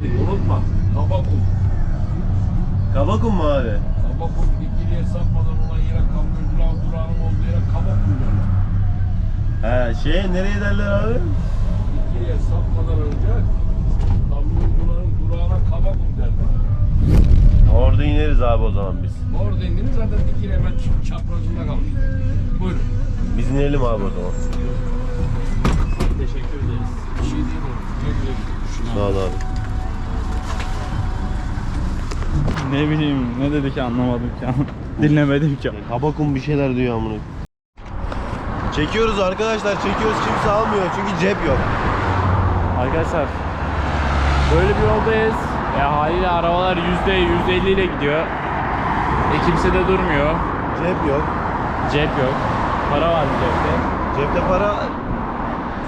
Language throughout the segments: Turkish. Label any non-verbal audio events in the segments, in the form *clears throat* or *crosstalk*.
Unutma. Kabakum. Kabakum mu abi? Kabakum dikiliye sapmadan olan yere kamyoncular durağının olduğu yere kabakum derler. He şey nereye derler abi? Dikiliye sapmadan önce kamyoncuların durağına kabakum derler. Orada ineriz abi o zaman biz. Orada indiniz zaten dikili hemen çaprazında kalır. Buyurun. Biz inelim abi o zaman. Teşekkür ederiz. Bir şey değil güle. Sağ ol abi. Ne bileyim ne dedi ki anlamadım ki. *laughs* Dinlemedim ki. Kabakum bir şeyler diyor amına. Çekiyoruz arkadaşlar çekiyoruz kimse almıyor çünkü cep yok. Arkadaşlar böyle bir yoldayız. E, haliyle arabalar %150 ile gidiyor. E kimse de durmuyor. Cep yok. Cep yok. Para var cepte. Cepte para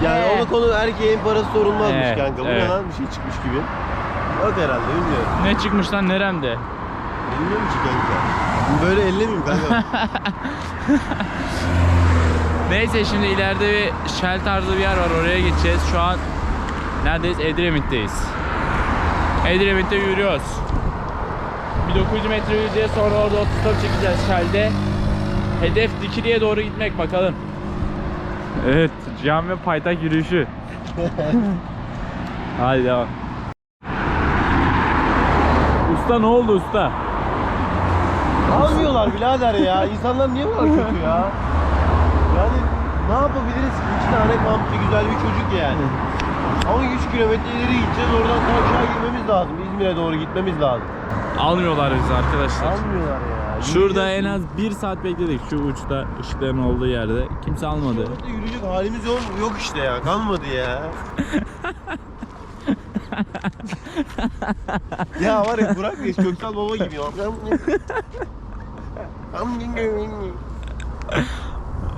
yani Ee. onu konu erkeğin parası sorulmazmış Evet, kanka. Bu evet. ne lan bir şey çıkmış gibi. Yok herhalde bilmiyorum. Ne çıkmış lan neremde? Bilmiyorum ki kanka. Böyle ellemeyeyim kanka. *laughs* Neyse şimdi ileride bir Shell tarzı bir yer var oraya gideceğiz. Şu an neredeyiz? Edremit'teyiz. Edremit'te yürüyoruz. Bir 900 metre yürüyeceğiz sonra orada otostop çekeceğiz Shell'de. Hedef Dikili'ye doğru gitmek bakalım. Evet, Cihan ve paytak yürüyüşü. *laughs* Hadi devam. Usta ne oldu usta? Almıyorlar birader ya. İnsanlar niye bu kadar kötü ya? Yani ne yapabiliriz ki? İki tane kampçı güzel bir çocuk yani. Ama 100 kilometre ileri gideceğiz. Oradan aşağı girmemiz lazım. İzmir'e doğru gitmemiz lazım. Almıyorlar bizi arkadaşlar. Almıyorlar ya. Şurada en az bir saat bekledik şu uçta ışıkların olduğu yerde. Kimse almadı. Yürüyecek halimiz yok, yok işte ya. Kalmadı ya. *laughs* *laughs* ya var ya Burak Reis Köksal Baba gibi ya.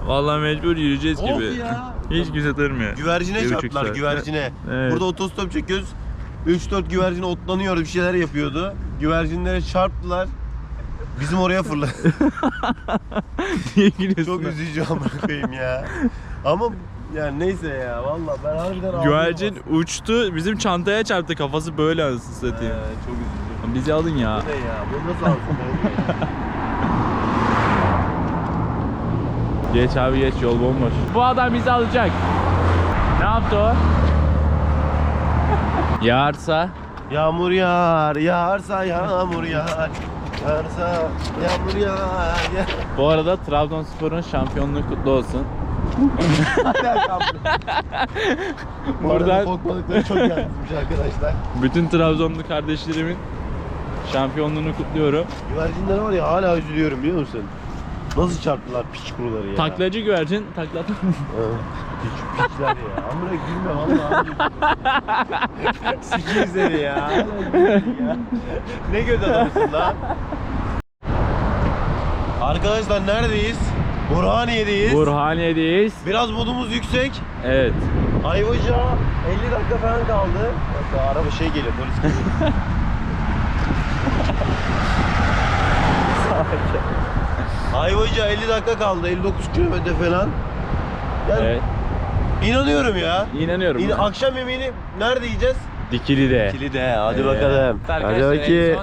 Vallahi mecbur yürüyeceğiz Of gibi. ya. Hiç kimse durmuyor. Güvercine Bir buçuk çarptılar saat. güvercine. Evet. Burada otostop çekiyoruz. 3-4 güvercin otlanıyordu bir şeyler yapıyordu. Güvercinlere çarptılar. Bizim oraya fırladı. *laughs* Niye gülüyorsun? Çok üzücü amına koyayım ya. Ama yani neyse ya valla ben harbiden ağlıyorum Güvercin uçtu bizim çantaya çarptı kafası böyle anasını Ee, satayım. çok üzücü. Bizi alın ya. Bu ne ya? Bu nasıl alsın ya? *laughs* Geç abi geç yol bomboş. Bu adam bizi alacak. Ne yaptı o? *laughs* Yağarsa Yağmur yağar, yağarsa yağmur yağar. Yağarsa yağmur yağar. yağar. bu arada Trabzonspor'un şampiyonluğu kutlu olsun. Buradan fok balıkları çok gelmiş arkadaşlar. bütün Trabzonlu kardeşlerimin şampiyonluğunu kutluyorum. Güvercinlere var ya hala üzülüyorum biliyor musun? Nasıl çarptılar piç kuruları ya. Taklacı güvercin taklat. Evet. Piç, piçler ya. Amına gülme vallahi. Sikiyim seni ya. Hala ya. ne göz adamısın lan. Arkadaşlar neredeyiz? Burhaniye'deyiz. Burhaniye'deyiz. Biraz modumuz yüksek. Evet. Ayvaca 50 dakika falan kaldı. Hatta araba şey geliyor polis geliyor. *laughs* Ayvaca 50 dakika kaldı 59 kilometre falan. Yani Evet. inanıyorum ya. İnanıyorum. İn- akşam yemeğini nerede yiyeceğiz? Dikili'de. Kilide hadi Evet. bakalım. Hadi bakayım.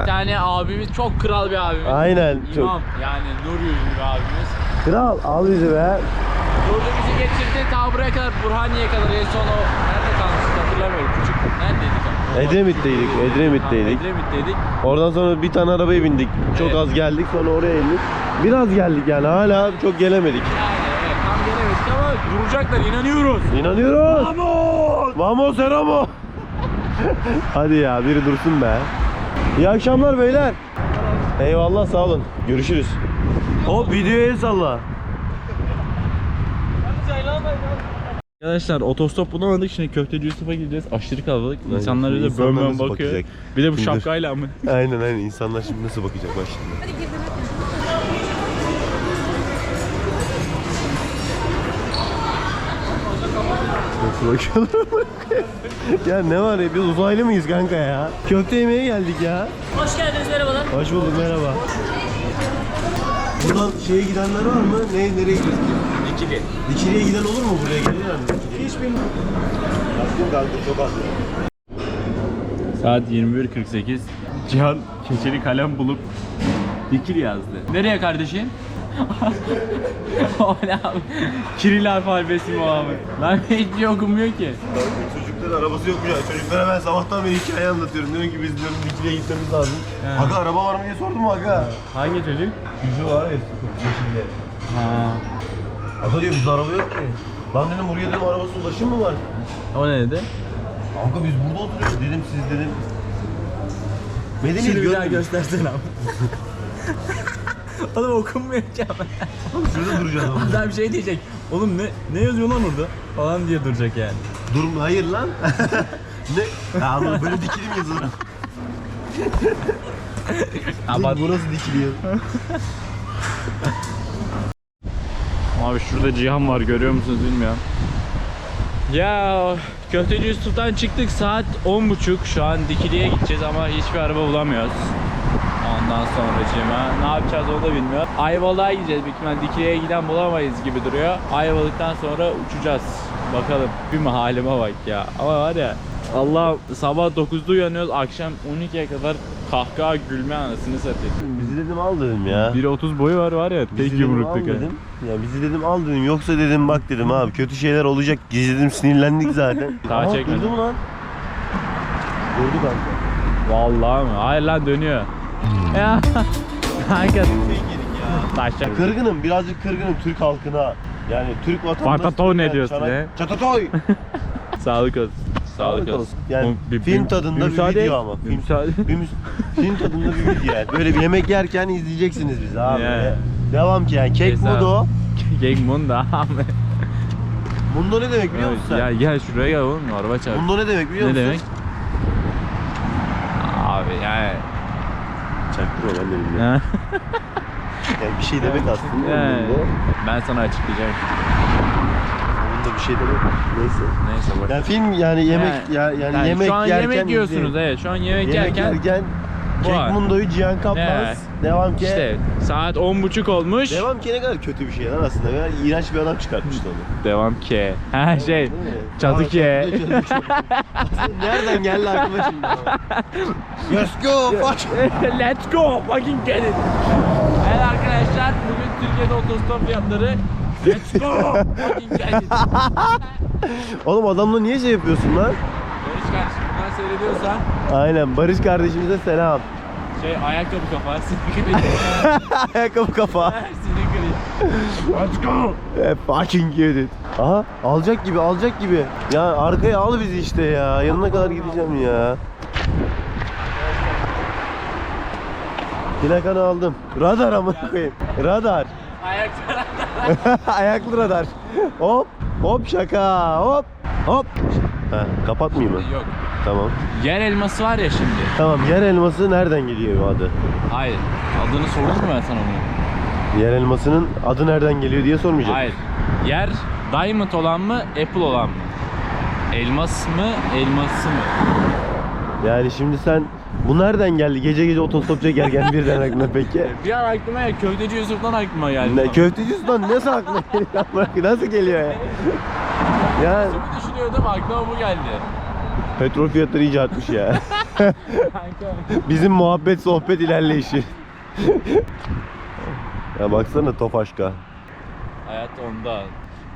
Bir tane abimiz çok kral bir abimiz. Aynen, çok- İmam yani nur yüzlü bir abimiz. Kral al bizi be. Durdu bizi getirdi ta buraya kadar Burhaniye'ye kadar en son o nerede kalmıştık hatırlamıyorum. Küçük neredeydik? Edremit'teydik, Ha, Edremit'teydik. Edremit'teydik. Oradan sonra bir tane arabaya bindik. Çok Evet. az geldik sonra oraya indik. Biraz geldik yani hala çok gelemedik. Yani evet tam gelemedik ama duracaklar inanıyoruz. İnanıyoruz. Vamos! Vamos Eramo! *laughs* Hadi ya biri dursun be. İyi akşamlar beyler. Eyvallah sağ olun. Görüşürüz. Hop videoya el salla. Arkadaşlar otostop bulamadık şimdi köfteci Yusuf'a gideceğiz. Aşırı kalabalık. İnsanlar bize İnsanlar bön bön nasıl bakıyor. bakacak? Bir de bu Dur. şapkayla mı? Aynen aynen insanlar şimdi nasıl bakacak bak şimdi. Nasıl bakıyorlar? *laughs* ya ne var ya biz uzaylı mıyız kanka ya? Köfte yemeye geldik ya. Hoş geldiniz merhabalar. Hoş bulduk merhaba. Buradan şeye gidenler var mı? Ne, nereye gidiyoruz? İkili. Dikili'ye giden olur mu buraya gelirler mi? Hiç bilmiyorum. Çok az. Saat 21.48. Cihan keçeli kalem bulup dikil yazdı. Nereye kardeşim? O ne abi? Kiril alfabesi mi o abi? Lan hiçbir şey okunmuyor ki. Çocukların arabası yok mu ya? Çocuklara ben sabahtan beri hikaye anlatıyorum. Diyorum ki biz diyorum Dikili'ye gitmemiz lazım. He. Aga araba var mı diye sordum aga? Hangi çocuk? Gücü var ya yeşilde. Ha. Aga diyor bizde araba yok ki. Lan dedim buraya dedim arabası ulaşım mı var? O ne dedi? Kanka biz burada oturuyoruz dedim siz dedim. Medeni Şimdi bir daha göstersene abi. *laughs* *laughs* Oğlum okunmuyor ki ama. Oğlum Şurada duracağız ama. Adam bir şey diyecek. Oğlum ne ne yazıyor lan orada? Falan diye duracak yani. Durum hayır lan. *laughs* ne? Ya ama böyle dikili mi yazılır? Ama Bu nasıl dikiliyor? *laughs* Abi şurada Cihan var görüyor musunuz bilmiyorum. Ya Köfteci Yusuf'tan çıktık saat 10.30 şu an Dikili'ye gideceğiz ama hiçbir araba bulamıyoruz. Ondan sonra Cima ne yapacağız onu da bilmiyorum. Ayvalık'a gideceğiz büyük ihtimalle Dikili'ye giden bulamayız gibi duruyor. Ayvalık'tan sonra uçacağız. Bakalım bir halime bak ya. Ama var ya Allah sabah 9'da uyanıyoruz akşam 12'ye kadar kahkaha gülme anasını satayım. Bizi dedim al dedim ya. 1.30 boyu var var ya tek Bizi dedim al yumrukluk. ha. dedim. Ya bizi dedim al dedim. Yoksa dedim bak dedim abi kötü şeyler olacak. Biz dedim sinirlendik zaten. *laughs* Daha Aha, çekmedim. Durdu mu lan? Durdu kanka. Vallahi mi? Hayır lan dönüyor. Ya. *laughs* Kanka taşacak. Kırgınım birazcık kırgınım Türk halkına. Yani Türk vatandaşı. Patatoy ne diyorsun ya? Çatatoy. *laughs* Sağlık olsun. Sağlık olsun. Yani bir- film bir- tadında bir, müsaade video ama. Bir Film, müsaade. bir müs- film tadında bir video yani. Böyle bir yemek yerken izleyeceksiniz bizi abi. Yani. Devam ki yani. Kek. Mudo. *laughs* Geng Munda abi. Mundo ne demek biliyor musun sen? Ya gel şuraya gel oğlum araba çarp. Mundo ne demek biliyor Ne musun? demek? Abi yani. Çaktırma ben de bilmiyorum. Ha. *laughs* Yani bir şey demek aslında. Yani, ben sana açıklayacağım. Bunda bir şey demek. Neyse. Neyse bak. Yani film yani yemek ya yani, Yani yemek şu an yerken yemek yiyorsunuz evet. Şu an yemek, Yemek yerken, yerken An. Mundo'yu Cihan Kapmaz. Devam ki. işte saat 10.30 olmuş. Devam ki ne kadar kötü bir şey lan aslında. Ya, iğrenç bir adam çıkartmıştı onu. Devam ki. Ha şey. Çatı ki. Nereden geldi aklıma şimdi? Let's go. *laughs* Let's go fucking get it. Evet arkadaşlar bugün Türkiye'de otostop fiyatları Let's go fucking get it. *laughs* Oğlum adamla niye şey yapıyorsun lan? Barış kardeşim buradan seyrediyorsan Aynen Barış kardeşimize selam. Şey ayakkabı kafa *laughs* sinikri. *laughs* Ayakkabı kafa. *laughs* Let's go. E, fucking get it. Aha alacak gibi alacak gibi. Ya arkaya al bizi işte ya. Yanına kadar gideceğim ya. Plakanı aldım. Radar amına koyayım. Radar. Ayakları. Ayaklı radar. Hop hop şaka hop hop. Ha, kapatmayayım mı? Yok. Tamam. Yer elması var ya şimdi. Tamam yer elması nereden geliyor adı? Hayır. Adını sordum mu ben sana bunu? Yer elmasının adı nereden geliyor diye sormayacağım. Hayır. Yer diamond olan mı, apple olan mı? Elmas mı, elması mı? Yani şimdi sen bu nereden geldi? Gece gece otostop çekerken birden aklına peki? *laughs* Bir an aklıma ya köfteci Yusuf'tan aklıma geldi. Ne köfteci usta nasıl aklına *laughs* geliyor? nasıl geliyor ya? Ya Yusuf'u düşünüyordum aklıma bu geldi. Petrol fiyatları iyice artmış ya. *laughs* Bizim muhabbet sohbet ilerleyişi. ya baksana Tofaşka. Hayat onda.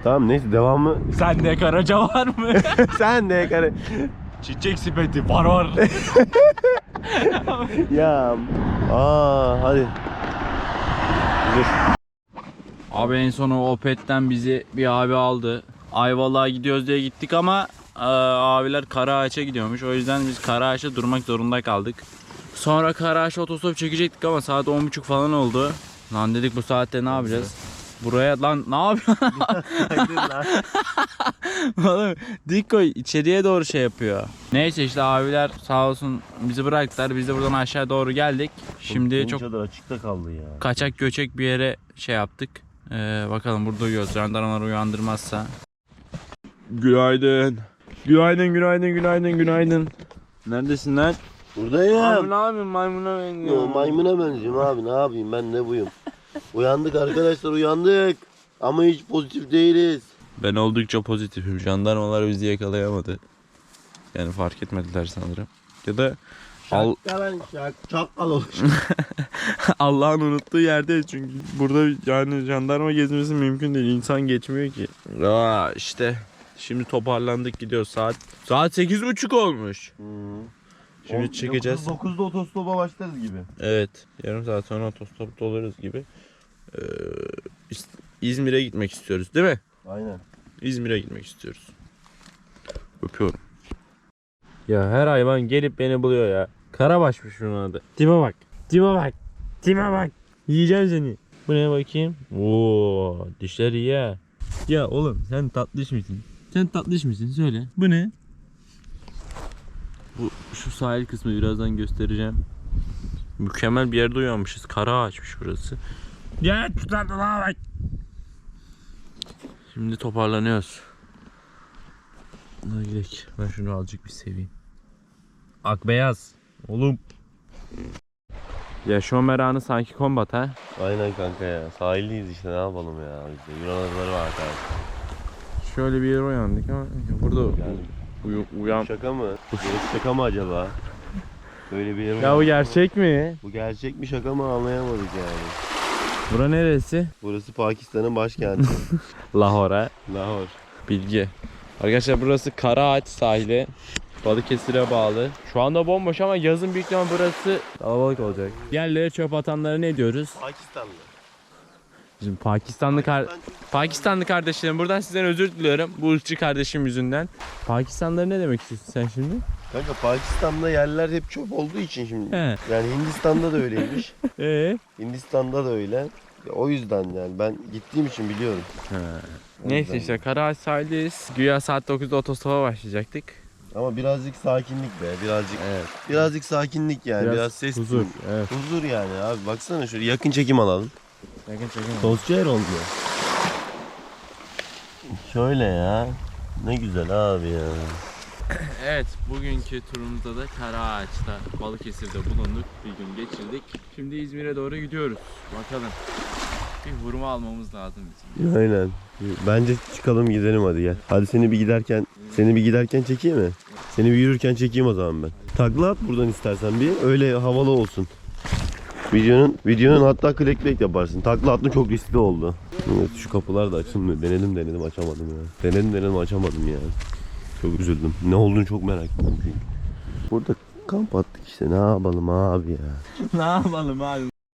Tamam neyse devamı. Sende karaca var mı? *laughs* Sen de kare. Çiçek sepeti var var. *laughs* Ya aa hadi. Dur. Abi en son o Opet'ten bizi bir abi aldı. Ayvalık'a gidiyoruz diye gittik ama abiler Karaağaç'a gidiyormuş. O yüzden biz Karaağaç'ta durmak zorunda kaldık. Sonra Karaağaç'a otostop çekecektik ama saat 10.30 falan oldu. Lan dedik bu saatte ne yapacağız? Buraya lan ne yapıyorsun? *laughs* Oğlum Dikko içeriye doğru şey yapıyor. Neyse işte abiler sağ olsun bizi bıraktılar. Biz de buradan aşağı doğru geldik. Şimdi çok açıkta kaldı ya. kaçak göçek bir yere şey yaptık. Ee, bakalım burada uyuyoruz. Jandarmalar uyandırmazsa. Günaydın. Günaydın, günaydın, günaydın, günaydın. Neredesin lan? Buradayım. Abi ne yapayım maymuna Ya, benziyorum. maymuna benziyorum abi ne yapayım ben ne buyum. Uyandık arkadaşlar uyandık. Ama hiç pozitif değiliz. Ben oldukça pozitifim. Jandarmalar bizi yakalayamadı. Yani fark etmediler sanırım. ya da Al- Şakkalan şak, çakkal olur. *laughs* Allah'ın unuttuğu yerde çünkü burada yani jandarma gezmesi mümkün değil. İnsan geçmiyor ki. Aa işte şimdi toparlandık gidiyoruz saat saat sekiz buçuk olmuş. Şimdi çıkacağız. 9'da otostopa başlarız gibi. Evet yarım saat sonra otostopta oluruz gibi. Ee, İz- İzmir'e gitmek istiyoruz değil mi? Aynen. İzmir'e gitmek istiyoruz. Öpüyorum. Ya her hayvan gelip beni buluyor ya. Karabaşmış şunun adı. Tipe bak. Tipe bak. Tipe bak. Yiyeceğim seni. Bu ne bakayım? Oo, dişleri iyi ha. Ya oğlum sen tatlış mısın? Sen tatlış mısın söyle. Bu ne? Bu şu sahil kısmı birazdan göstereceğim. Mükemmel bir yerde uyanmışız. Kara ağaçmış burası. Ya tutardı lan bak. Şimdi toparlanıyoruz. Hadi gidelim. Ben şunu azıcık bir seveyim. Akbeyaz. Oğlum. Yaşama meranı sanki kombat ha. Aynen kanka ya. Sahildeyiz işte ne yapalım ya. Bizde Yunan adaları var kanka. Şöyle bir yere uyandık ama burada uyu- uyan. şaka mı? Şaka mı acaba? Böyle bir yer Ya bu gerçek mi? Bu gerçek mi şaka mı anlayamadık yani. Bura neresi? Burası Pakistan'ın başkenti. *laughs* Lahore. Lahor. Bilgi. Arkadaşlar burası Karaağaç sahili. Balıkesir'e bağlı. Şu anda bomboş ama yazın büyük ihtimal burası kalabalık olacak. Yerlere çöp atanlara ne diyoruz? Pakistanlı. Bizim Pakistanlı kar Pakistanlı kardeşlerim buradan sizden özür diliyorum. Bu ırkçı kardeşim yüzünden. Pakistanlıları ne demek istiyorsun sen şimdi? Kanka Pakistan'da yerler hep çöp olduğu için şimdi. He. Yani Hindistan'da da öyleymiş. *laughs* Ee? Hindistan'da da öyle. Ya O yüzden yani ben gittiğim için biliyorum. O Neyse işte Karaağaç sahildeyiz. Güya saat 9'da otostopa başlayacaktık. Ama birazcık sakinlik be. Birazcık Evet. birazcık sakinlik yani. Biraz, ses huzur. Evet. Huzur yani abi. Baksana şöyle yakın çekim alalım. Yakın çekim. Tostçu yer oldu. Şöyle ya. Ne güzel abi ya. *clears throat* Evet, bugünkü turumuzda da Karaağaç'ta, Balıkesir'de bulunduk. Bir gün geçirdik. Şimdi İzmir'e doğru gidiyoruz. Bakalım. Bir hurma almamız lazım bizim. Aynen. Bence çıkalım gidelim hadi gel. Hadi seni bir giderken seni bir giderken çekeyim mi? Seni bir yürürken çekeyim o zaman ben. Takla at buradan istersen bir. Öyle havalı olsun. Videonun videonun hatta clickbait yaparsın. Takla attın çok riskli oldu. Evet, şu kapılar da açılmıyor. Denedim denedim açamadım ya. Denedim denedim açamadım ya. Çok üzüldüm. Ne olduğunu çok merak ettim çünkü. Burada kamp attık işte ne yapalım abi ya. *laughs* ne yapalım abi?